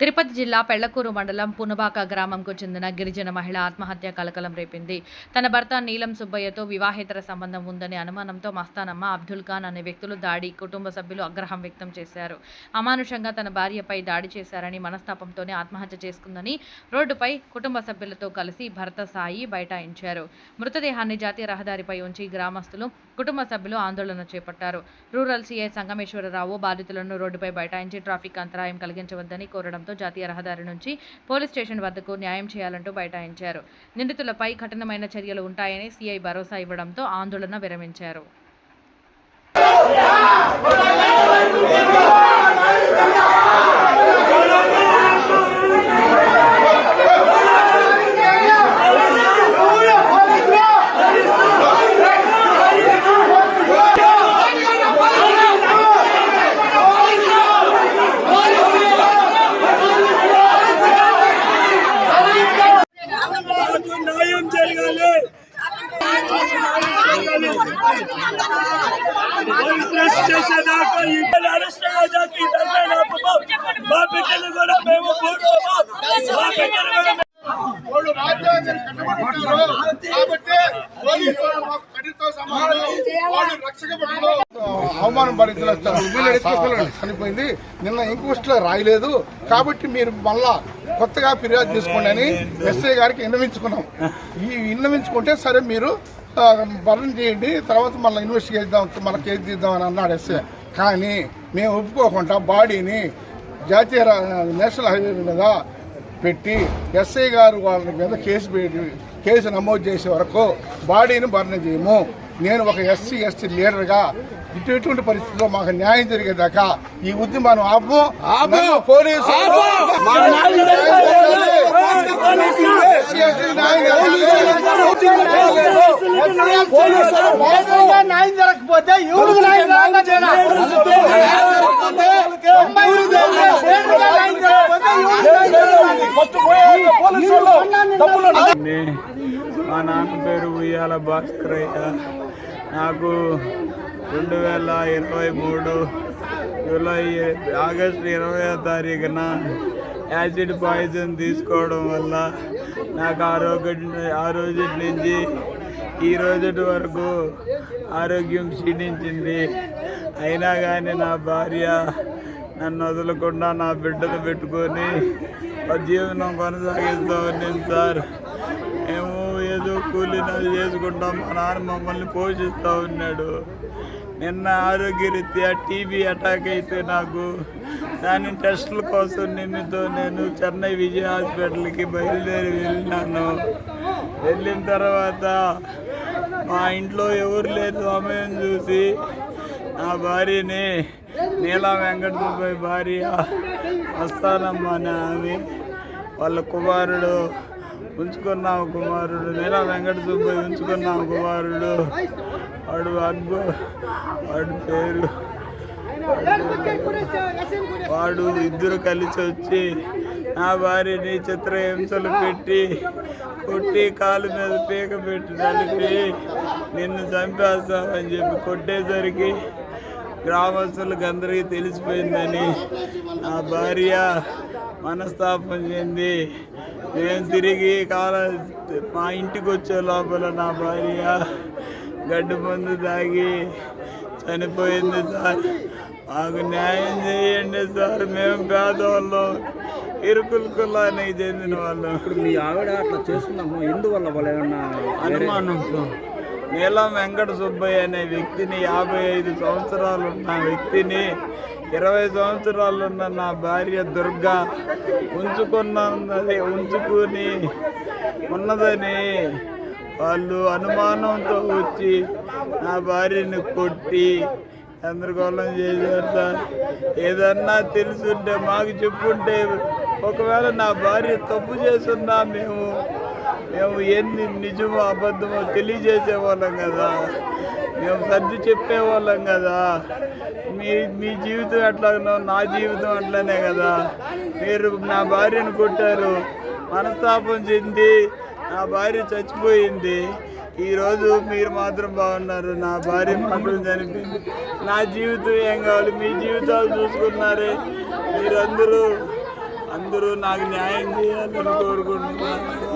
తిరుపతి జిల్లా పెళ్ళకూరు మండలం పునబాక గ్రామంకు చెందిన గిరిజన మహిళ ఆత్మహత్య కలకలం రేపింది. తన భర్త నీలం సుబ్బయ్యతో వివాహేతర సంబంధం ఉందని అనుమానంతో మస్తానమ్మ అబ్దుల్ ఖాన్ అనే వ్యక్తులు దాడి కుటుంబ సభ్యులు ఆగ్రహం వ్యక్తం చేశారు. అమానుషంగా తన భార్యపై దాడి చేశారని మనస్తాపంతోనే ఆత్మహత్య చేసుకుందని రోడ్డుపై కుటుంబ సభ్యులతో కలిసి భర్త సాయి బైఠాయించారు. మృతదేహాన్ని జాతీయ రహదారిపై ఉంచి గ్రామస్తులు కుటుంబ సభ్యులు ఆందోళన చేపట్టారు. రూరల్ సీఐ సంగమేశ్వరరావు బాధితులను రోడ్డుపై బైఠాయించి ట్రాఫిక్ అంతరాయం కలిగించవద్దని కోరడం కోరడంతో జాతీయ రహదారి నుంచి పోలీస్ స్టేషన్ వద్దకు న్యాయం చేయాలంటూ బైఠాయించారు. నిందితులపై కఠినమైన చర్యలు ఉంటాయని సీఐ భరోసా ఇవ్వడంతో ఆందోళన విరమించారు. చేసేదాకా ఈ పిల్లలు అరెస్ట్ అయ్యేదాకా ఈ దండన ఆపము. మా బిడ్డలు కూడా మేము కూర్చోము మా బిడ్డలు కూడా వాళ్ళు రాజ్యాంగాన్ని కట్టబడుతున్నారు కాబట్టి పోలీసులు మాకు కఠినతో సమానం వాళ్ళు రక్షక భటులు. అవమానం భరించలేదు చనిపోయింది నిన్న ఇంక్వెస్ట్లో రాయలేదు కాబట్టి మీరు మళ్ళా కొత్తగా ఫిర్యాదు తీసుకోండి అని ఎస్ఐ గారికి విన్నవించుకున్నాం ఈ విన్నవించుకుంటే సరే మీరు భరణ చేయండి తర్వాత మళ్ళీ ఇన్వెస్టిగేట్ చేద్దాం మళ్ళీ కేసు తీద్దామని అన్నాడు ఎస్ఐ కానీ మేము ఒప్పుకోకుండా బాడీని జాతీయ నేషనల్ హైవే మీద పెట్టి ఎస్ఐ గారు వాళ్ళ మీద కేసు పెట్టి కేసు నమోదు చేసే వరకు బాడీని భరణ చేయము నేను ఒక ఎస్సీ ఎస్టీ లీడర్గా ఇటు ఇటువంటి పరిస్థితుల్లో మాకు న్యాయం జరిగేదాకా ఈ ఉద్యమాన్ని ఆపము పోలీసు మా న్యాయం జరగకపోతే న్యాయం మా నాన్న పేరు ఉయ్యాల భాస్కరయ్య నాకు రెండు వేల ఇరవై మూడు జూలై ఆగస్టు ఇరవై తారీఖున యాసిడ్ పాయిజన్ తీసుకోవడం వల్ల నాకు ఆరోగ్యం ఆ రోజు నుంచి ఈ రోజు వరకు ఆరోగ్యం క్షీణించింది. అయినా కానీ నా భార్య నన్ను వదలకుండా నా బిడ్డను పెట్టుకొని జీవనం కొనసాగిస్తూ ఉన్నాను సార్ మేము ఏదో కూలి చేసుకుంటాం. మా నాన్న మమ్మల్ని పోషిస్తూ ఉన్నాడు. నిన్న ఆరోగ్యరీత్యా టీబీ అటాక్ అయితే నాకు దాని టెస్టుల కోసం నిన్నతో నేను చెన్నై విజయ హాస్పిటల్కి బయలుదేరి వెళ్ళినాను. వెళ్ళిన తర్వాత మా ఇంట్లో ఎవరు లేరు సమయం చూసి నా భార్యని నీలా వెంకట భార్య వస్తానమ్మా అని ఆమె. వాళ్ళ కుమారుడు ఉంచుకున్నాం కుమారుడు. నీలా వెంకట సుబ్బయ్య ఉంచుకున్నాం కుమారుడు. వాడు అద్భు వాడు పేరు వాడు ఇద్దరు కలిసి వచ్చి నా భార్యని చిత్రహింసలు పెట్టి కొట్టి కాలు మీద పీక పెట్టి నలిపి నిన్ను చంపేస్తామని చెప్పి కొట్టేసరికి గ్రామస్తులకు అందరికీ తెలిసిపోయిందని నా భార్య మనస్తాపం చెంది మేము తిరిగి కాల మా ఇంటికి వచ్చే లోపల నా భార్య గడ్డు మందు తాగి చనిపోయింది సార్. మాకు న్యాయం చేయండి సార్. మేము పేదవాళ్ళం. ఇరుకుల కులానికి చెందిన వాళ్ళం. ఇప్పుడు మీ ఆవిడ అట్లా చేస్తున్నాము ఎందువల్ల వాళ్ళు ఏమన్నా అనుమానంతో. నీలం వెంకట సుబ్బయ్య అనే వ్యక్తిని యాభై ఐదు సంవత్సరాలు ఉన్న వ్యక్తిని ఇరవై సంవత్సరాలు ఉన్న నా భార్య దుర్గా ఉంచుకున్నది ఉంచుకుని ఉన్నదని వాళ్ళు అనుమానంతో వచ్చి నా భార్యని కొట్టి గందరగోళం చేశారు సార్. ఏదన్నా తెలుసుంటే మాకు చెప్పుంటే ఒకవేళ నా భార్య తప్పు చేస్తున్నా మేము మేము ఎన్ని నిజమో అబద్ధమో తెలియజేసేవాళ్ళం కదా. మేము సర్ది చెప్పేవాళ్ళం కదా. మీ మీ జీవితం ఎట్లాగనో నా జీవితం అట్లనే కదా. మీరు నా భార్యను కొట్టారు. మనస్తాపం చెంది నా భార్య చచ్చిపోయింది. ఈరోజు మీరు మాత్రం బాగున్నారు. నా భార్య మాత్రం చనిపోయింది. నా జీవితం ఏం కావాలి? మీ జీవితాలు చూసుకున్నారే. మీరందరూ అందరూ నాకు న్యాయం చేయాలని కోరుకుంటున్నాను